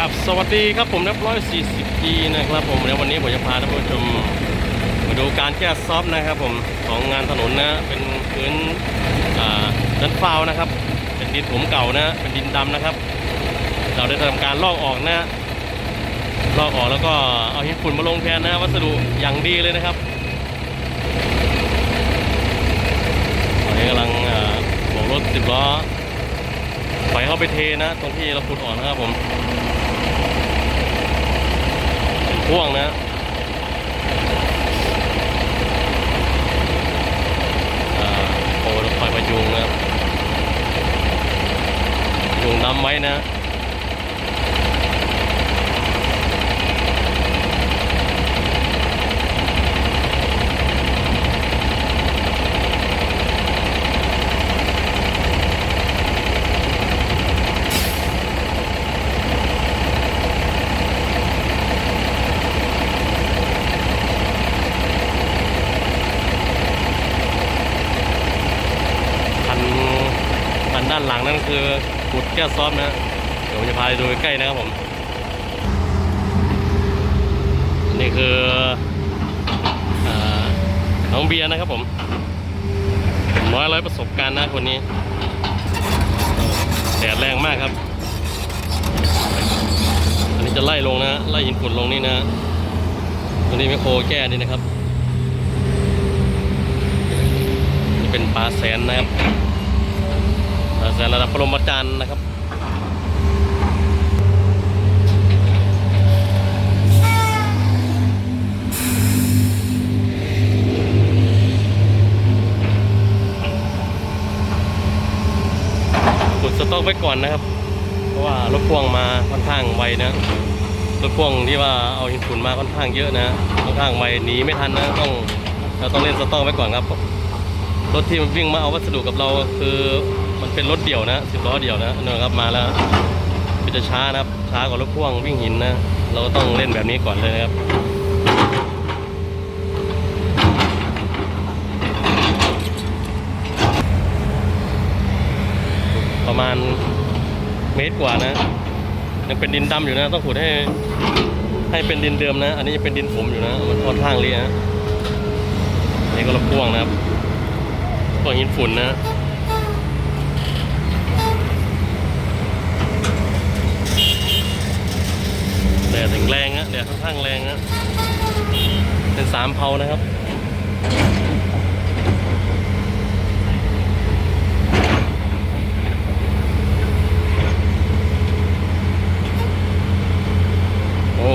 ครับสวัสดีครับผมนับร้อยสี่สิบปีนะครับผมแล้ววันนี้ผมจะพาท่านผู้ชมมาดูการแก้ซอฟนะครับผมของงานถนนนะเป็นพื้นดันฟาวนะครับ เป็นดินถมเก่านะเป็นดินดำนะครับ เราได้ทำการลอกออกนะลอกออกแล้วก็เอาหินฝุ่นมาลงแทนนะวัสดุอย่างดีเลยนะครับตอนนี้กำลังบอกรถสิบล้อไปเข้าไปเทนะ ตรงที่เราขุดออกนะครับผม เป็น พ่วงนะโอ้คอยประยุงนะยุงน้ำไว้นะ คันคันด้านหลังนั่นคือขุดแก้วซอฟต์นะเดี๋ยวผมจะพาไปดูใกล้นะครับผม นี่คือน้องเบียร์นะครับผมร้อยร้อยประสบการณ์นะคนนี้แดดแรงมากครับ อันนี้จะไล่ลงนะไล่หินฝุ่นลงนี่นะตัวนี้ไมโครแก้นี่นะครับ นี่เป็นปลาแสนนะครับ แสนระดับปรมาจารย์นะครับกดสต็อกไว้ก่อนนะครับ เพราะว่ารถพ่วงมาค่อนข้างไวนะรถพ่วงที่ว่าเอาหินฝุ่นมาค่อนข้างเยอะนะค่อนข้างไวหนีไม่ทันนะต้องเราต้องเล่นสต็อกไว้ก่อนครับรถที่มันวิ่งมาเอาวัสดุกับเราคือ มันเป็นรถเดี่ยวนะสิบล้อเดี่ยวนะนั่นนะครับมาแล้วมันจะช้านะครับ ช้ากว่ารถพ่วงวิ่งหินนะ เราก็ต้องเล่นแบบนี้ก่อนเลยนะครับประมาณเมตรกว่านะ ยังเป็นดินดำอยู่นะ ต้องขุดให้ให้เป็นดินเดิมนะ อันนี้จะเป็นดินผมอยู่นะ มันค่อนข้างเละนะนี่ก็รบพ่วงนะครับพวกหินฝุ่นนะ แรงๆนะแดดค่อนข้างแรงนะเป็นสามเพานะครับโอ้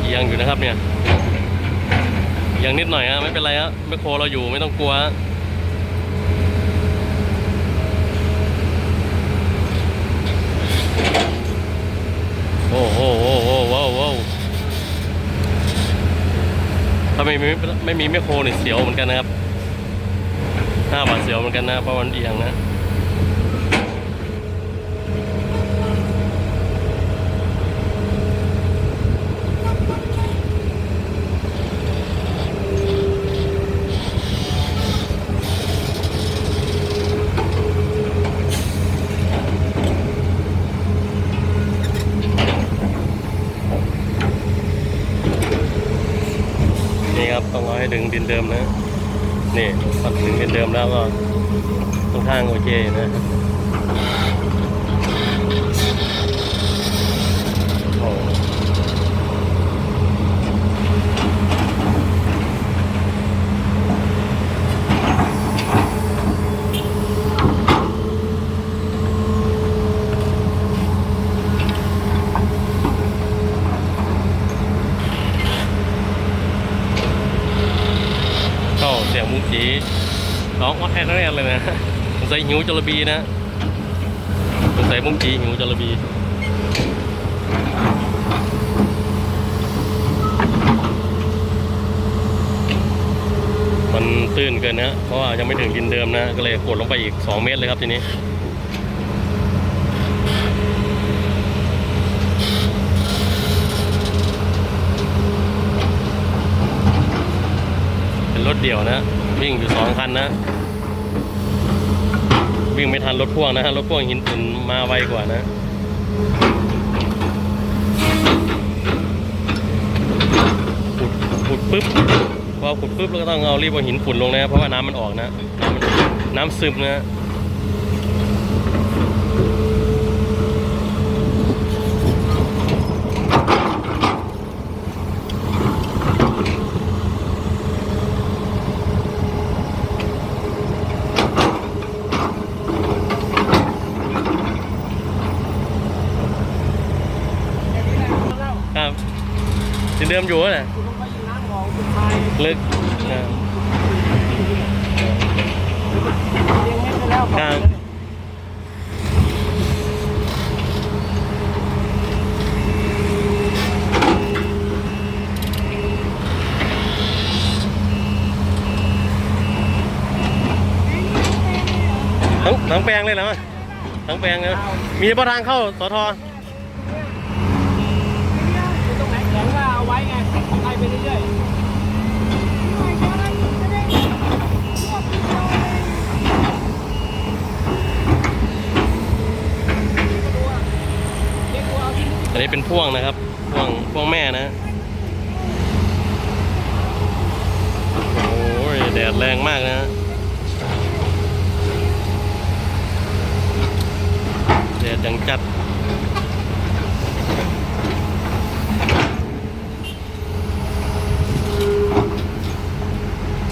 เอียงอยู่นะครับเนี่ยเอียงนิดหน่อยฮะไม่เป็นไรฮะแมคโครเราอยู่ไม่ต้องกลัวโอ้โหโอ้โหว้าวว้าวถ้าไม่มีไม่มีแมคโครนี่เสียวเหมือนกันนะครับหน้าบาดเสียวเหมือนกันนะเพราะมันเอียงนะ นี่ ถึงดินเดิมนะนี่พอถึงดินเดิมแล้วก็ตรงทางโอเคนะโอ้ มุ้งจีร้องวัดแอนแรกเลยนะสงสัยหิวจระบีนะสงสัยมุ้งจีหิวจระบีมันตื้นเกินนะเพราะว่ายังไม่ถึงดินเดิมนะ ก็เลยกดลงไปอีก 2 เมตรเลยครับทีนี้ เป็นรถเดี่ยวนะ วิ่งอยู่สองคันนะ วิ่งไม่ทันรถพ่วงนะฮะรถพ่วงหินตุนมาไวกว่านะขุดขุดปุ๊บพอขุดปุ๊บเราก็ต้องเอารีบเอาหินฝุ่นลงนะเพราะว่าน้ำมันออกนะน้ำมันน้ำซึมนะ เดิมอยู่นะคุณต้องไปยิงน้ำของสุดท้ายลึกนะเลี้ยงเม็ดไปแล้วครับทั้งทั้งแปลงเลยเหรอทั้งแปลงเลยมีเฉพาะทางเข้าสอทอตรงไหนแข็งก็เอาไว้ไงไล่ไปเรื่อยๆเรียกว่าเอันนี้เป็นพ่วงนะครับ พ่วงพ่วงแม่นะโอ้ยแดดแรงมากนะแดดยังจัด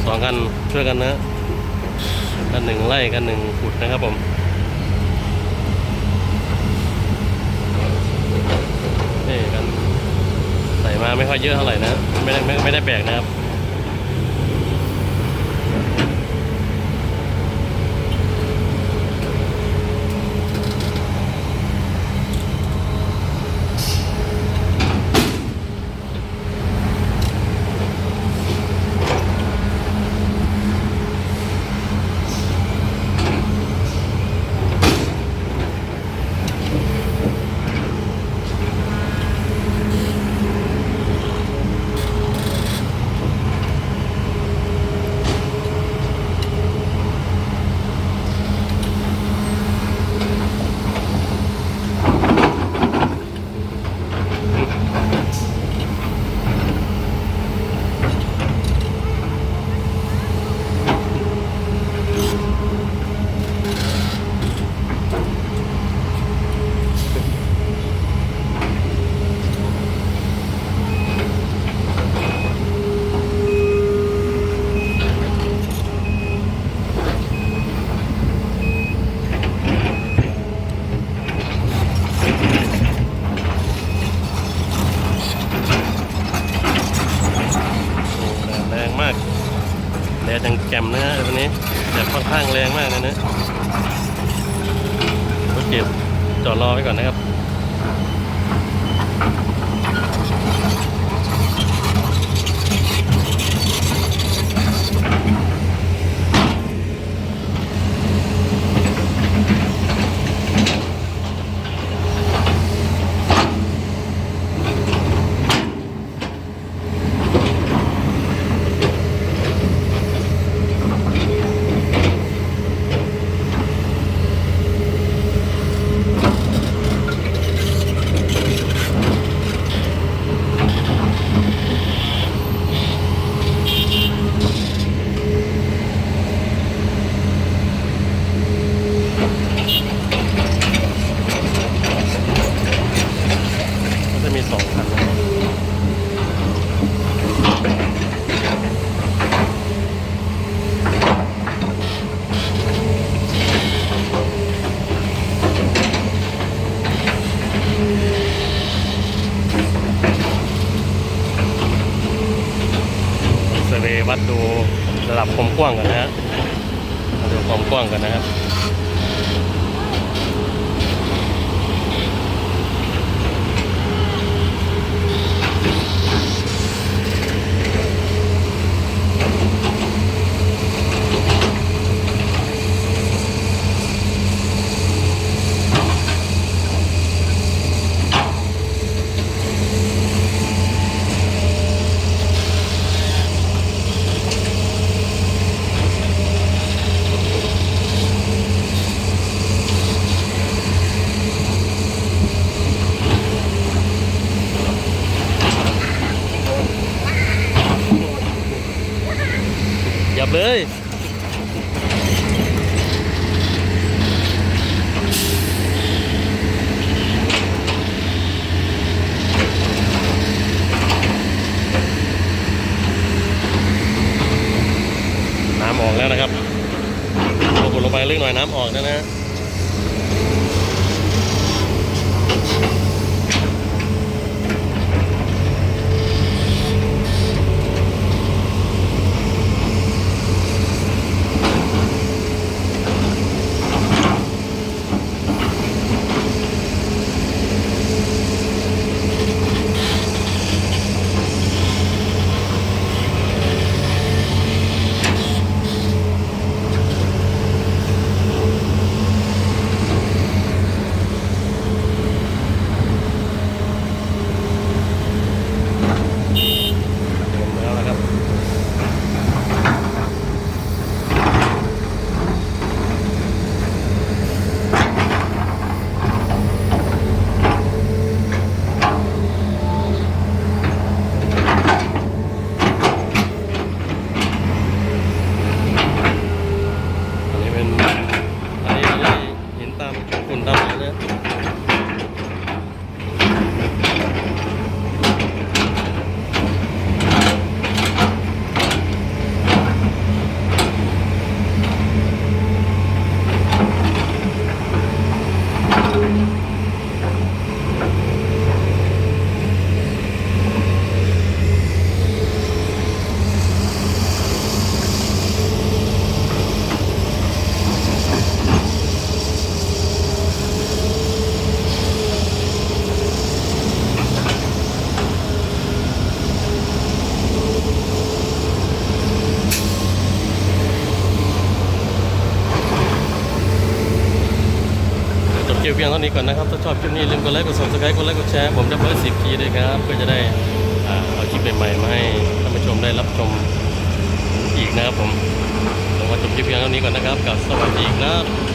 สองกันช่วยกันนะกันหนึ่งไล่กันหนึ่งขุดนะครับผม นี่กันใส่มาไม่ค่อยเยอะเท่าไหร่นะ ไม่ได้ไม่ได้แบกนะครับ โอ้แดดแรงมากแดดยังแจ่มนะฮะวันนี้แดดค่อนข้างแรงมากเลยนะรถ เก็บจอดรอไว้ก่อนนะครับ เซเรย์วัดดูระดับความกว้างกันนะฮะดูความกว้างกันนะครับ เเลยน้ำออกแล้วนะครับเรากดลงไปลึกหน่อยน้ำออกแล้วนะฮะ พียงเท่านี้ก่อนนะครับ ถ้าชอบคลิปนี้อย่าลืมกดไลค์ กดซับสไครต์กดไลค์ กดแชร์ ผมจะเพิ่มสิบทีด้วยครับเพื่อจะได้อ่าเอาคลิปใหม่ๆมาให้ท่านผู้ชมได้รับชมอีกนะครับผมผมว่าจบคลิปเพียงเท่านี้ก่อนนะครับกับสวัสดีครับ